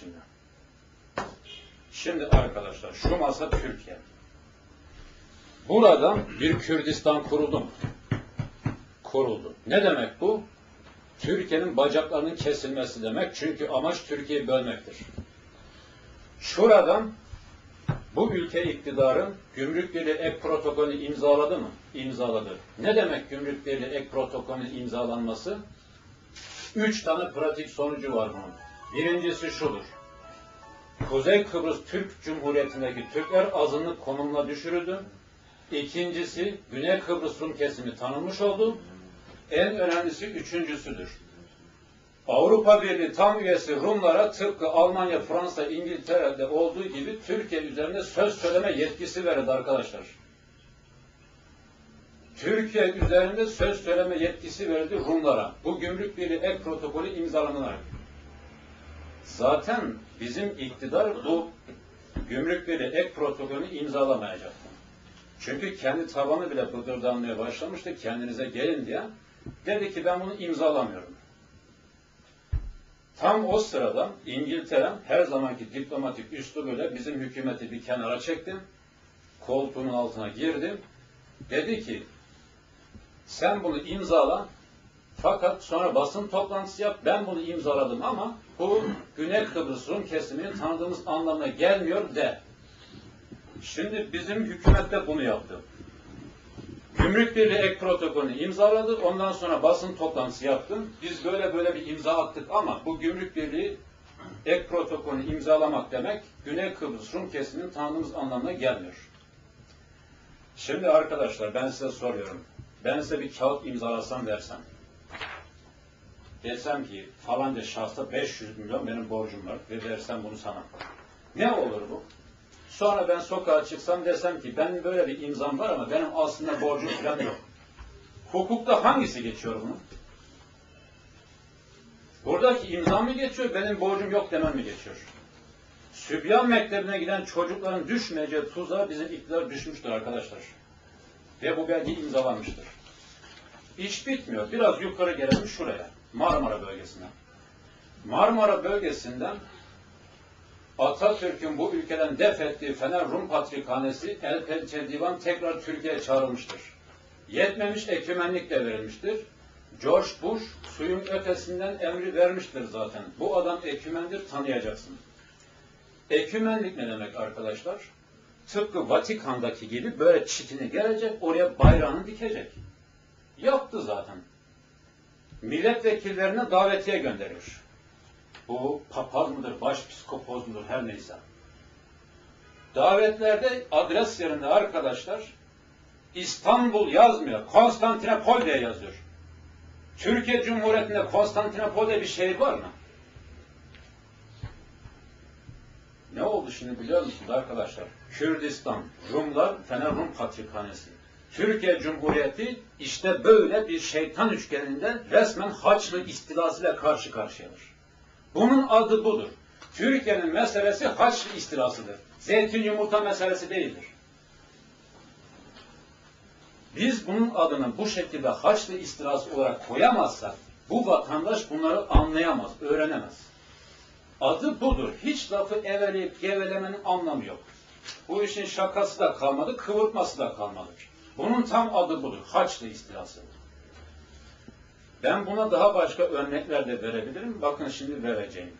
şimdi. Şimdi arkadaşlar şu masa Türkiye. Buradan bir Kürdistan kuruldu mu? Kuruldu. Ne demek bu? Türkiye'nin bacaklarının kesilmesi demek. Çünkü amaç Türkiye'yi bölmektir. Şuradan bu ülke iktidarın gümrük birliği ek protokolü imzaladı mı? İmzaladı. Ne demek gümrük birliği ek protokolünün imzalanması? Üç tane pratik sonucu var bunun. Birincisi şudur. Kuzey Kıbrıs Türk Cumhuriyeti'ndeki Türkler azınlık konumuna düşürüldü. İkincisi Güney Kıbrıs Rum kesimi tanınmış oldu. En önemlisi üçüncüsüdür. Avrupa Birliği tam üyesi Rumlara tıpkı Almanya, Fransa, İngiltere'de olduğu gibi Türkiye üzerinde söz söyleme yetkisi verildi arkadaşlar. Türkiye üzerinde söz söyleme yetkisi verildi Rumlara. Bu gümrük birliği ek protokolü imzalanarak. Zaten bizim iktidar bu gümrük birliği ek protokolünü imzalamayacaktı. Çünkü kendi tabanı bile bıdırdanmaya başlamıştı kendinize gelin diye. Dedi ki ben bunu imzalamıyorum. Tam o sırada İngiltere her zamanki diplomatik üslubuyla bizim hükümeti bir kenara çekti. Koltuğunun altına girdi. Dedi ki sen bunu imzala fakat sonra basın toplantısı yap. Ben bunu imzaladım ama bu Güney Kıbrıs Rum kesimini tanıdığımız anlamına gelmiyor de. Şimdi bizim hükümet de bunu yaptı. Gümrük Birliği ek protokolünü imzaladı. Ondan sonra basın toplantısı yaptım. Biz böyle böyle bir imza attık ama bu Gümrük Birliği ek protokolünü imzalamak demek Güney Kıbrıs Rum kesiminin tanıdığımız anlamına gelmiyor. Şimdi arkadaşlar ben size soruyorum. Ben size bir kağıt imzalasam versem. Desem ki falanca şahsa 500 milyon benim borcum var ve versem bunu sana. Ne olur bu? Sonra ben sokağa çıksam desem ki benim böyle bir imzam var ama benim aslında borcum falan yok. Hukukta hangisi geçiyor bunu? Buradaki imza mı geçiyor, benim borcum yok demem mi geçiyor? Sübyan mektebine giden çocukların düşmeyeceği tuzağa bizim iktidar düşmüştür arkadaşlar. Ve bu belge imzalanmıştır. İş bitmiyor. Biraz yukarı gelelim şuraya. Marmara bölgesine. Marmara bölgesinden Atatürk'ün bu ülkeden def ettiği Fener Rum Patrikhanesi El Pençe Divan tekrar Türkiye'ye çağrılmıştır. Yetmemiş ekümenlik de verilmiştir. George Bush suyun ötesinden emri vermiştir zaten. Bu adam ekümendir tanıyacaksın. Ekümenlik ne demek arkadaşlar? Tıpkı Vatikan'daki gibi böyle çitini gelecek, oraya bayrağını dikecek. Yaptı zaten. Milletvekillerine davetiye gönderiyor. Bu papaz mıdır, başpiskopoz mudur her neyse. Davetlerde adres yerinde arkadaşlar İstanbul yazmıyor, Konstantinopol diye yazıyor. Türkiye Cumhuriyeti'nde Konstantinopol diye bir şehir var mı? Ne oldu şimdi biliyor musunuz arkadaşlar? Kürdistan, Rumlar, Fener Rum Patrikhanesi. Türkiye Cumhuriyeti işte böyle bir şeytan üçgeninde resmen Haçlı istilasıyla karşı karşıyadır. Bunun adı budur. Türkiye'nin meselesi Haçlı istilasıdır. Zeytin yumurta meselesi değildir. Biz bunun adını bu şekilde Haçlı istilası olarak koyamazsak bu vatandaş bunları anlayamaz, öğrenemez. Adı budur. Hiç lafı eveleyip gevelemenin anlamı yok. Bu işin şakası da kalmadı, kıvırtması da kalmadı. Bunun tam adı budur. Haçlı istilası. Ben buna daha başka örnekler de verebilirim. Bakın şimdi vereceğim.